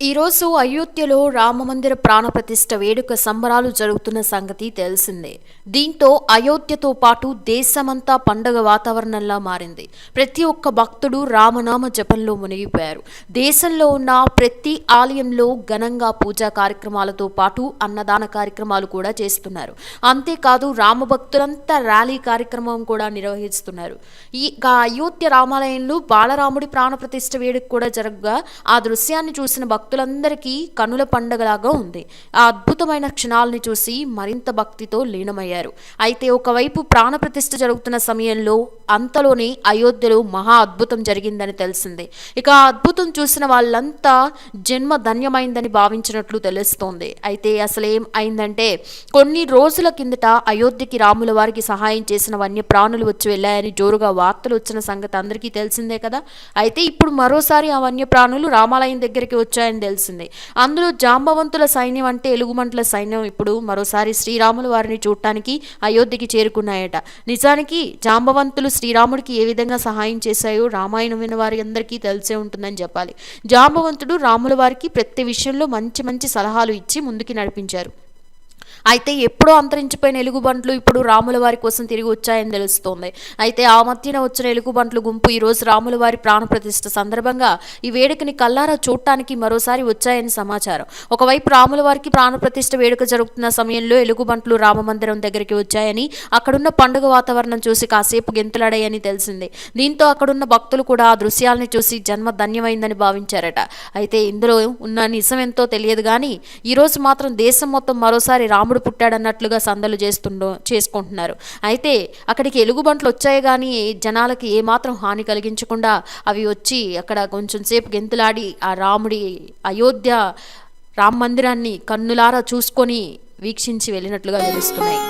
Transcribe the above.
ఈరోజు అయోధ్యలో రామమందిర ప్రాణప్రతిష్ఠ వేడుక సంబరాలు జరుగుతున్న సంగతి తెలిసిందే. దీంతో అయోధ్యతో పాటు దేశమంతా పండగ వాతావరణంలా మారింది. ప్రతి ఒక్క భక్తుడు రామనామ జపంలో మునిగిపోయారు. దేశంలో ఉన్న ప్రతి ఆలయంలో ఘనంగా పూజా కార్యక్రమాలతో పాటు అన్నదాన కార్యక్రమాలు కూడా చేస్తున్నారు. అంతేకాదు రామభక్తులంతా ర్యాలీ కార్యక్రమం కూడా నిర్వహిస్తున్నారు. ఈ అయోధ్య రామాలయంలో బాలరాముడి ప్రాణప్రతిష్ఠ వేడుక కూడా జరగగా ఆ దృశ్యాన్ని చూసిన భక్తులందరికీ కనుల పండగలాగా ఉంది. ఆ అద్భుతమైన క్షణాలని చూసి మరింత భక్తితో లీనమయ్యారు. అయితే ఒకవైపు ప్రాణప్రతిష్ఠ జరుగుతున్న సమయంలో అంతలోనే అయోధ్యలో మహా అద్భుతం జరిగిందని తెలిసింది. ఇక ఆ అద్భుతం చూసిన వాళ్ళంతా జన్మ ధన్యమైందని భావించినట్లు తెలుస్తోంది. అయితే అసలేం అయిందంటే కొన్ని రోజుల కిందట అయోధ్యకి రాముల వారికి సహాయం చేసిన వన్య ప్రాణులు వచ్చి వెళ్ళాయని జోరుగా వార్తలు వచ్చిన సంగతి అందరికీ తెలిసిందే కదా. అయితే ఇప్పుడు మరోసారి ఆ వన్య ప్రాణులు రామాలయం దగ్గరికి వచ్చాయని తెలిసింది. అందులో జాంబవంతుల సైన్యం అంటే ఎలుగుమంటల సైన్యం ఇప్పుడు మరోసారి శ్రీరాముల వారిని చూడటానికి అయోధ్యకి చేరుకున్నాయట. నిజానికి జాంబవంతులు శ్రీరాముడికి ఏ విధంగా సహాయం చేశాయో రామాయణం విన్న వారి అందరికీ తెలిసే ఉంటుందని చెప్పాలి. జాంబవంతుడు రాముల వారికి ప్రతి విషయంలో మంచి మంచి సలహాలు ఇచ్చి ముందుకి నడిపించారు. అయితే ఎప్పుడో అంతరించిపోయిన ఎలుగుబంట్లు ఇప్పుడు రాముల వారి కోసం తిరిగి వచ్చాయని తెలుస్తోంది. అయితే ఆ మధ్యన వచ్చిన ఎలుగుబంట్లు గుంపు ఈ రోజు రాముల వారి ప్రాణప్రతిష్ఠ సందర్భంగా ఈ వేడుకని కల్లారా చూడటానికి మరోసారి వచ్చాయని సమాచారం. ఒకవైపు రాముల వారికి ప్రాణప్రతిష్ఠ వేడుక జరుగుతున్న సమయంలో ఎలుగుబంట్లు రామమందిరం దగ్గరికి వచ్చాయని అక్కడున్న పండుగ వాతావరణం చూసి కాసేపు గెంతులాడాయని తెలిసింది. దీంతో అక్కడున్న భక్తులు కూడా ఆ దృశ్యాలని చూసి జన్మ ధన్యమైందని భావించారట. అయితే ఇందులో ఉన్న నిజం ఎంతో తెలియదు కానీ ఈరోజు మాత్రం దేశం మొత్తం మరోసారి రాముడు పుట్టాడన్నట్లుగా సందలు చేస్తుండో చేసుకుంటున్నారు. అయితే అక్కడికి ఎలుగుబంట్లు వచ్చాయి కానీ జనాలకి ఏమాత్రం హాని కలిగించకుండా అవి వచ్చి అక్కడ కొంచెం సేపు గెంతులాడి ఆ రాముడి అయోధ్య రామ మందిరాన్ని కన్నులారా చూసుకొని వీక్షించి వెళ్ళినట్లుగా తెలుస్తున్నాయి.